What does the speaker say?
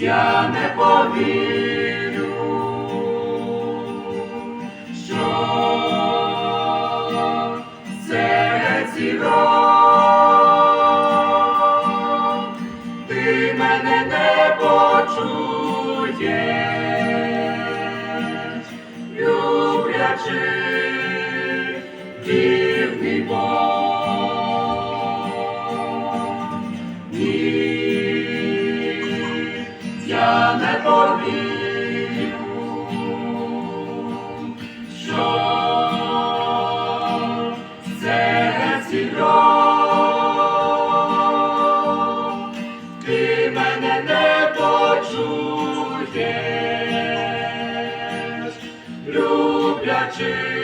я не повірю, що це зірок ти мене не почуєш, люблячи. я не повірю, що це зібрав, ти мене не почуєш, люблячи.